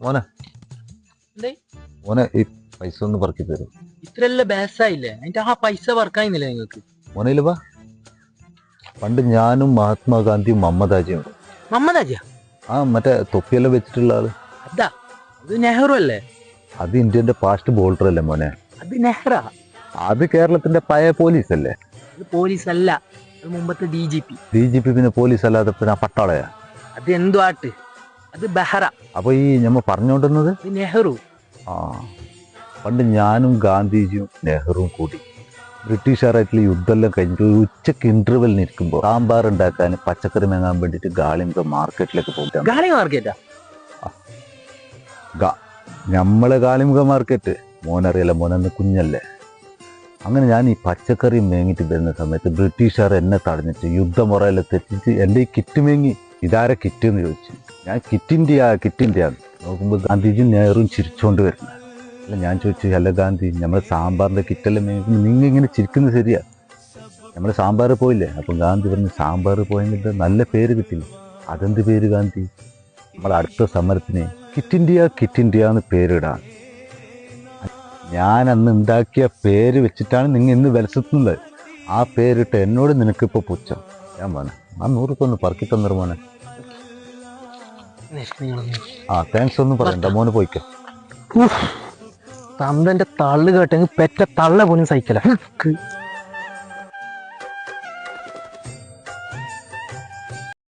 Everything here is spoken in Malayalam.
മോനെ. മോനെ ഈ പൈസ ഒന്ന് പറക്കി തരും. ഇത്രല്ല ബേസായില്ലേ? അതിന്റെ ആ പൈസ വർക്കായിന്നില്ല നിങ്ങൾക്ക്? മോനയിൽ വാ. പണ്ട് ഞാനും മഹാത്മാഗാന്ധിയും മമ്മദാജിയും മമ്മദാജിയ? ആ മറ്റേ തൊപ്പിയെല്ലാം വെച്ചിട്ടുള്ള ആൾ. അതാ. അത് നെഹ്റു അല്ലേ? അത് ഇന്ത്യന്റെ പാസ്റ്റ് ബോൾഡർ അല്ലേ മോനെ? അത് നെഹ്റ. അത് കേരളത്തിന്റെ പഴയ പോലീസ് അല്ലേ അത് പോലീസ് അല്ല മുമ്പത്തെ D G P D G P പിന്നെ പോലീസ് അല്ലാതെ പിന്നെ പട്ടാളയാ. അത് എന്തു ആട്ട് അത് ബെഹ്റ. അപ്പൊ ഈ ഞമ്മ പറഞ്ഞുകൊണ്ടിരുന്നത് നെഹ്റു. ആ. പണ്ട് ഞാനും ഗാന്ധിജിയും നെഹ്റുവും കൂടി ബ്രിട്ടീഷുകാരായിട്ടുള്ള യുദ്ധമെല്ലാം കഴിഞ്ഞിട്ട് ഒരു ഉച്ചയ്ക്ക് ഇന്റർവെല്ലിന് ഇരിക്കുമ്പോൾ സാമ്പാർ ഉണ്ടാക്കാൻ പച്ചക്കറി വാങ്ങാൻ വേണ്ടിയിട്ട് ഗാളിമുഖ മാർക്കറ്റിലേക്ക് പോകാം ഗാളി മാർക്കറ്റാ നമ്മളെ ഗാളിമുഖ മാർക്കറ്റ് മോനറിയില്ല മോനന്ന് കുഞ്ഞല്ലേ? അങ്ങനെ ഞാൻ ഈ പച്ചക്കറി മേങ്ങിട്ട് വരുന്ന സമയത്ത് ബ്രിട്ടീഷുകാർ എന്നെ തടഞ്ഞിട്ട് യുദ്ധമുറയിൽ തെറ്റിച്ച് എന്റെ ഈ കിറ്റ് മേങ്ങി ഇതാരെ കിറ്റ് എന്ന് ചോദിച്ചു. ഞാൻ കിറ്റിന്റെയാ കിറ്റിന്റെയാണ് നോക്കുമ്പോൾ ഗാന്ധിജി നെഹ്റുവും ചിരിച്ചുകൊണ്ട് വരുന്നത് അല്ല ഞാൻ ചോദിച്ചു അല്ല ഗാന്ധി നമ്മൾ സാമ്പാറിന്റെ കിറ്റെല്ലാം നിങ്ങൾ ഇങ്ങനെ ചിരിക്കുന്നത് ശരിയാ? നമ്മൾ സാമ്പാർ പോയില്ലേ? അപ്പം ഗാന്ധി പറഞ്ഞു സാമ്പാർ പോയെങ്കിൽ നല്ല പേര് കിട്ടില്ല? അതെന്ത് പേര് ഗാന്ധി? നമ്മൾ അടുത്ത സമരത്തിന് കിറ്റ് ഇന്ത്യ കിറ്റ് ഇന്ത്യ എന്ന് പേരിടാൻ ഞാൻ അന്ന് ഉണ്ടാക്കിയ പേര് വെച്ചിട്ടാണ് നിങ്ങൾ ഇന്ന് വിലസെത്തുന്നത്. ആ പേരിട്ട് എന്നോട് നിനക്കിപ്പോൾ പുച്ഛം. ഞാൻ മോനെ ആ നൂറുക്കൊന്ന് പറക്കി തന്നൊരു മോനെ. ആ താങ്ക്സ് ഒന്നും പറയണ്ട. മോന് പോയിക്കോ. തന്തന്റെ തള്ളു കേട്ടെങ്കിൽ പെറ്റ തള്ള പോലും സഹിക്കല.